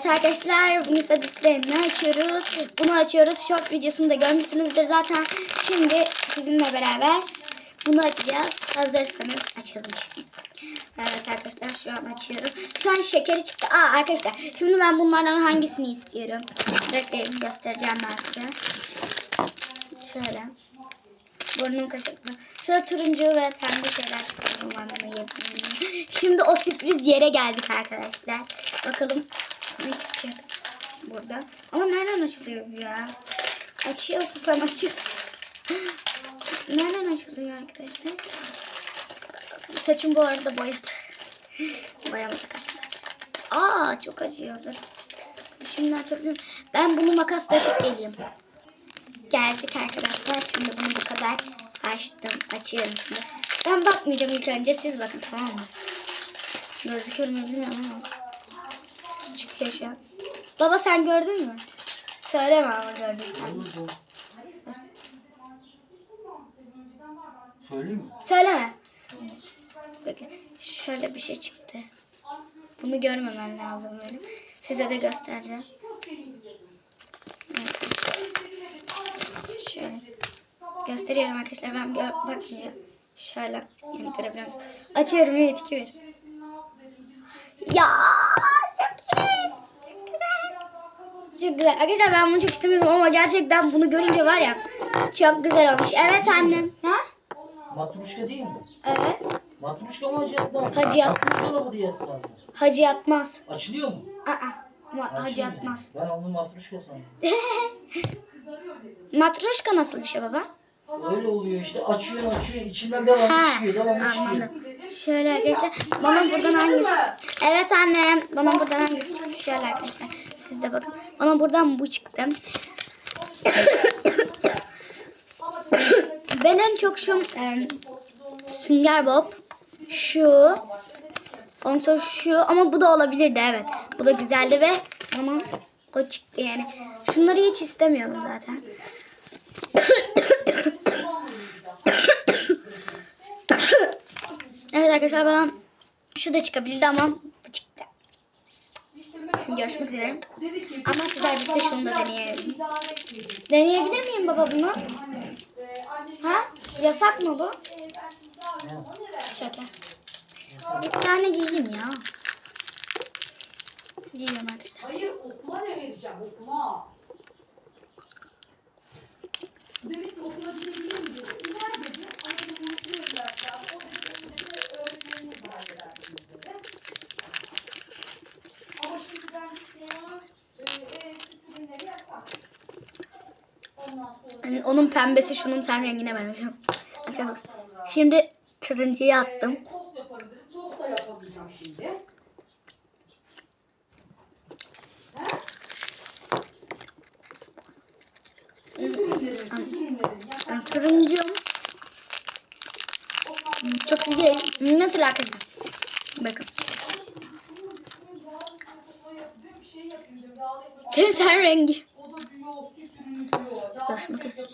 Evet arkadaşlar Nisa bitlerini açıyoruz. Bunu açıyoruz. Short videosunu da görmüşsünüzdür zaten. Şimdi sizinle beraber bunu açacağız. Hazırsanız açalım. Evet arkadaşlar şu an açıyorum. Şu an şekeri çıktı. Aa arkadaşlar şimdi ben bunlardan hangisini istiyorum? Bekleyin göstereceğim ben size. Şöyle. Burnum kaşıklı. Şöyle turuncu ve pembe şeyler yiyebilirim. Şimdi o sürpriz yere geldik arkadaşlar. Bakalım ne çıkacak burada. Ama nereden açılıyor bu ya? Açıyor susam açıl. nereden açılıyor arkadaşlar? Saçım bu arada boyadı. Boyama takası. Aa çok acıyordur. Şimdi açabilirim. Ben bunu makasla açıp geleyim. Geldik arkadaşlar. Şimdi bunu bu kadar açtım. Açıyorum şimdi. Ben bakmayacağım ilk önce. Siz bakın tamam mı? Gözüküyor mu bilmiyorum ama. Şu an. Baba sen gördün mü? Söyleme ama gördüysen. Söyleyeyim mi? Söyleme. Bakın şöyle bir şey çıktı. Bunu görmemen lazım benim. Size de göstereceğim. Evet. Şöyle. Gösteriyorum arkadaşlar. Ben gör bakmayacağım. Şöyle. Yani görebilir misiniz? Açıyorum. 3, 2, 1. Ya çok iyi. Çok güzel. Çok güzel. Arkadaşlar ben bunu çok istemiyordum ama gerçekten bunu görünce var ya çok güzel olmuş. Evet annem. Ha? Matruşka değil mi? Evet. Matruşka mı hacı yatmaz? Hacı yatmaz. Matruşka mı diye yatmaz mı? Hacı yatmaz. Açılıyor mu? Aa, ma- hacı Açılmıyor. yatmaz. Ben onu matruşka sandım. Matroşka nasıl bir şey baba? Öyle oluyor işte. Açıyor açıyor. içinden devamlı Ha, çıkıyor. Devamlı çıkıyor. anladım. Şöyle arkadaşlar. Bana buradan hangisi? Evet annem. Bana buradan hangisi çıktı? Şöyle arkadaşlar. Siz de bakın. Bana buradan bu çıktı. ben en çok şu e, Sünger Bob. Şu. Ondan şu. Ama bu da olabilirdi evet. Bu da güzeldi ve ama o çıktı yani. Şunları hiç istemiyorum zaten. Evet arkadaşlar bana şu da çıkabilirdi ama. Görüşmek üzere. Ama sizler birlikte şunu da deneyelim. Deneyebilir miyim baba bunu? Ha? Yasak mı bu? Şeker. Bir tane yiyeyim ya. Yiyorum arkadaşlar. Hayır okula ne vereceğim okula. Demek ki okula gidebilir mi dedi. İler dedi. Ama bu unutmuyorlar ya. O dedi önünde de öğretmenimiz var dedi. Ama şimdi ben düşünüyorum. E, e, süt ürünleri yasak. Ondan onun pembesi şunun ten rengine benziyor. Şimdi turuncuyu attım. Yani turuncu Hmm, çok iyi. Nasıl arkadaşlar? Bakın. Ten rengi. O da diyor süt ürünü diyor. Ya Görüşmek üzere.